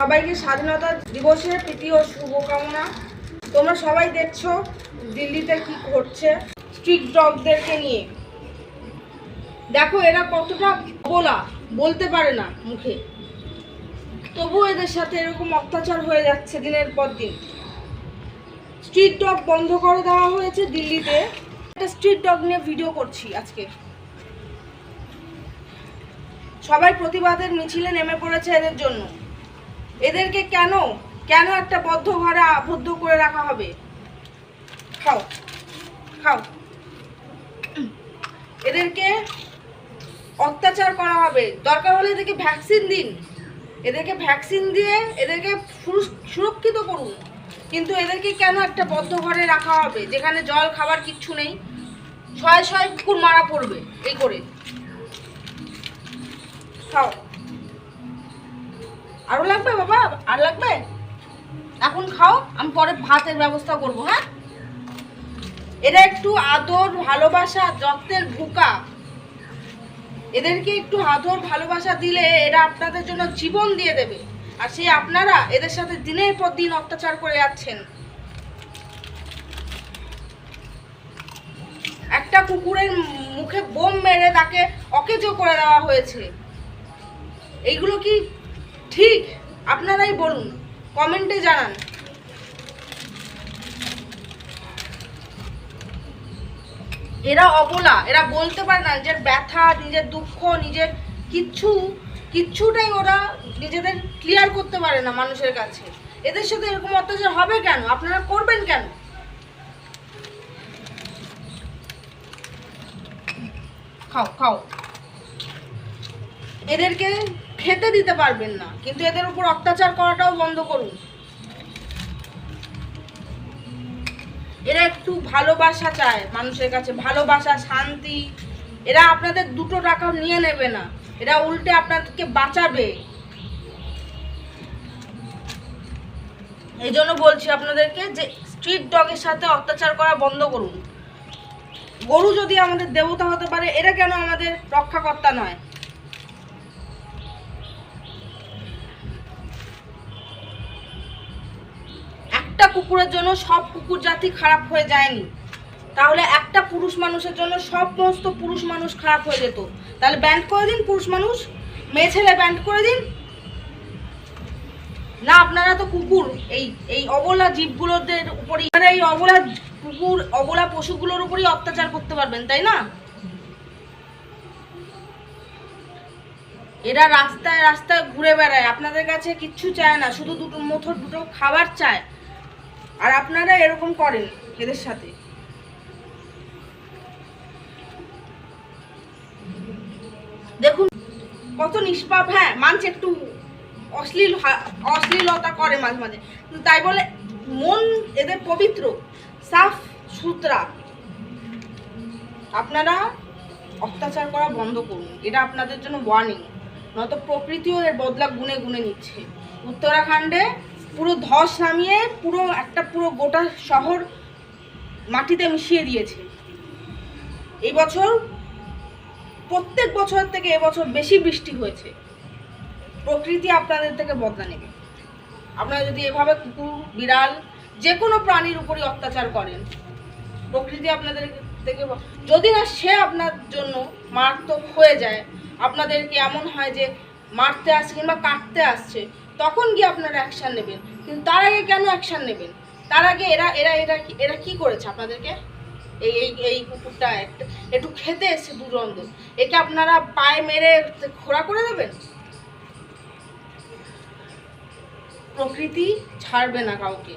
সবাইকে স্বাধীনতা দিবসের প্রীতি ও শুভকামনা। তোমরা সবাই দেখছ দিল্লিতে কি ঘটছে স্ট্রিট ডগদেরকে নিয়ে। দেখো, এরা কতটা বলা বলতে পারে না মুখে। তবুও এদের সাথে এরকম অত্যাচার হয়ে যাচ্ছে দিনের পর দিন। স্ট্রিট ডগ বন্ধ করে দেওয়া হয়েছে দিল্লিতে। একটা স্ট্রিট ডগ নিয়ে ভিডিও করছি আজকে। সবাই প্রতিবাদের মিছিলে নেমে পড়েছে এদের জন্য। এদেরকে কেন? কেন একটা বদ্ধ ঘরে আবদ্ধ করে রাখা হবে? খাও খাও। এদেরকে অত্যাচার করা হবে। দরকার হলে এদেরকে ভ্যাকসিন দিন। এদেরকে ভ্যাকসিন দিয়ে এদেরকে সুরক্ষিত করুন। কিন্তু এদেরকে কেন একটা বদ্ধ ঘরে রাখা হবে? যেখানে জল, খাবার কিচ্ছু নেই। ছয় ছয় কুকুর মারা পড়বে এই করে। খাও। আরও লাগবে বাবা? আর লাগবে? এখন খাও, আমি পরে ভাতের ব্যবস্থা করব হ্যাঁ? এরা একটু আদর, ভালোবাসা, যত্নের ভুকা। এদেরকে একটু আদর, ভালোবাসা দিলে এরা আপনাদের জন্য জীবন দিয়ে দেবে। আর সেই আপনারা এদের সাথে দিনের পর দিন অত্যাচার করে যাচ্ছেন। একটা কুকুরের মুখে বোম মেরে তাকে অকেজো করে দেওয়া হয়েছে। এইগুলো কি ঠিক, আপনারাই বলুন, কমেন্টে জানান। এরা অবলা, এরা বলতে পারে না, নিজের ব্যথা, নিজের দুঃখ, নিজের কিচ্ছু, কিচ্ছুটাই ওরা নিজেদের ক্লিয়ার করতে পারে না মানুষের কাছে। এদের সাথে এরকম অত্যাচার হবে কেন? আপনারা করবেন কেন? খাও খাও। এদেরকে খেতে দিতে পারবেন না। কিন্তু এদের উপর অত্যাচার করাটাও বন্ধ করুন। এরা একটু ভালোবাসা চায় মানুষের কাছে, ভালোবাসা, শান্তি। এরা আপনাদের দুটো টাকা নিয়ে নেবে না। এরা উল্টে আপনাদেরকে বাঁচাবে। এই জন্য বলছি আপনাদেরকে যে স্ট্রিট ডগের সাথে অত্যাচার করা বন্ধ করুন। গরু যদি আমাদের দেবতা হতে পারে, এরা কেন আমাদের রক্ষাকর্তা নয়? কুকুরের জন্য সব কুকুর জাতি খারাপ হয়ে যায়নি। তাহলে একটা পুরুষ মানুষের জন্য সব সমস্ত পুরুষ মানুষ খারাপ হয়ে যেত। তাহলে ব্যান্ড করে দিন পুরুষ মানুষ। মেয়ে ছেলে ব্যান্ড করে দিন। না, আপনারা তো কুকুর, এই এই অবলা জীবগুলোদের উপরই আপনারা এই অবলা কুকুর, অবলা পশুগুলোর উপরই অত্যাচার করতে পারবেন, তাই না? এরা রাস্তায় রাস্তায় ঘুরে বেড়ায়। আপনাদের কাছে কিচ্ছু চায় না, শুধু দুটো মুঠো দুটো খাবার চায়। আর আপনারা এরকম করেন এদের সাথে। দেখুন, কত নিষ্পাপ হ্যাঁ মানছে একটু অশ্লীল অশ্লীলতা করে মাঝে মাঝে। তাই বলে মন এদের পবিত্র, সাফ সুতরা। আপনারা অত্যাচার করা বন্ধ করুন, এটা আপনাদের জন্য ওয়ার্নিং নয়তো প্রকৃতিও এর বদলা গুনে গুনে নিচ্ছে। উত্তরাখণ্ডে পুরো ধস নামিয়ে পুরো একটা পুরো গোটা শহর মাটিতে মিশিয়ে দিয়েছে। এই বছর, প্রত্যেক বছর থেকে এবছর বেশি বৃষ্টি হয়েছে। প্রকৃতি আপনাদের থেকে বদলা নেবে। আপনারা যদি এভাবে কুকুর, বিড়াল যে কোনো প্রাণীর উপরই অত্যাচার করেন, প্রকৃতি আপনাদের থেকে যদি না সে আপনার জন্য মারাত্মক হয়ে যায়, আপনাদেরকে এমন হয় যে মারতে আসছে কিংবা কাটতে আসছে তখন গিয়ে আপনারা অ্যাকশান নেবেন। কিন্তু তার আগে কেন অ্যাকশান নেবেন? তার আগে এরা এরা এরা এরা কি করেছে আপনাদেরকে? এই এই এই কুকুরটা একটু একটু খেতে এসে দুর্গন্ধ একে আপনারা পায়ে মেরে খোড়া করে দেবেন? প্রকৃতি ছাড়বে না কাউকে।